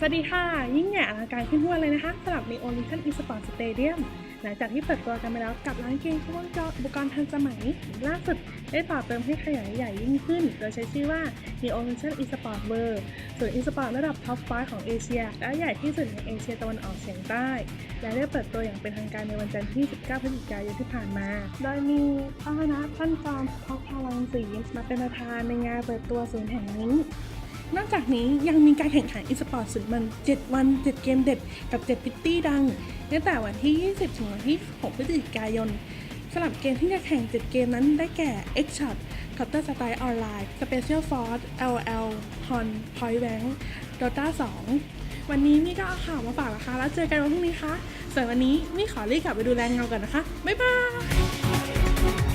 สวัสดีค่ะ ยิ่งใหญ่อลังการขึ้นทั่วเลยนะคะสำหรับ Neo Mission Esports Stadium หลังจากที่เปิดตัวกันไปแล้วกับร้านเกมเครื่องจออุปกรณ์ทันสมัย ล่าสุดได้ต่อเติมให้ขยายใหญ่ยิ่งขึ้น โดยใช้ชื่อว่า Neo Mission Esports World ส่วน Esports ระดับท็อป5ของเอเชีย และใหญ่ที่สุดในเอเชียตะวันออกเฉียงใต้ และได้เปิดตัวอย่างเป็นทางการในวันจันทร์ที่ 19 พฤศจิกายนที่ผ่านมา โดยมีพระคณะท่านจอมพักพลังศรีมาเป็นประธานในงานเปิดตัวศูนย์แห่งนี้ จากนี้ยังมีการแข่งขันอีสปอร์ตสุดมัน 7 วัน 7 เกมเด็ด กับ 7 พิตตี้ดังตั้งแต่วันที่ 20 ถึงวันที่6พฤศจิกายนสำหรับเกมที่จะแข่ง 7 เกมนั้นได้แก่ X Shot Counter Strike Online Special Force LL Hon Point Bank Dota 2 วันนี้มี่ก็เอาข่าวมาฝากนะคะ แล้วเจอกันวันพรุ่งนี้ค่ะส่วนวันนี้มี่ขอรีบกลับไปดูแลเงาก่อนนะคะ บ๊ายบาย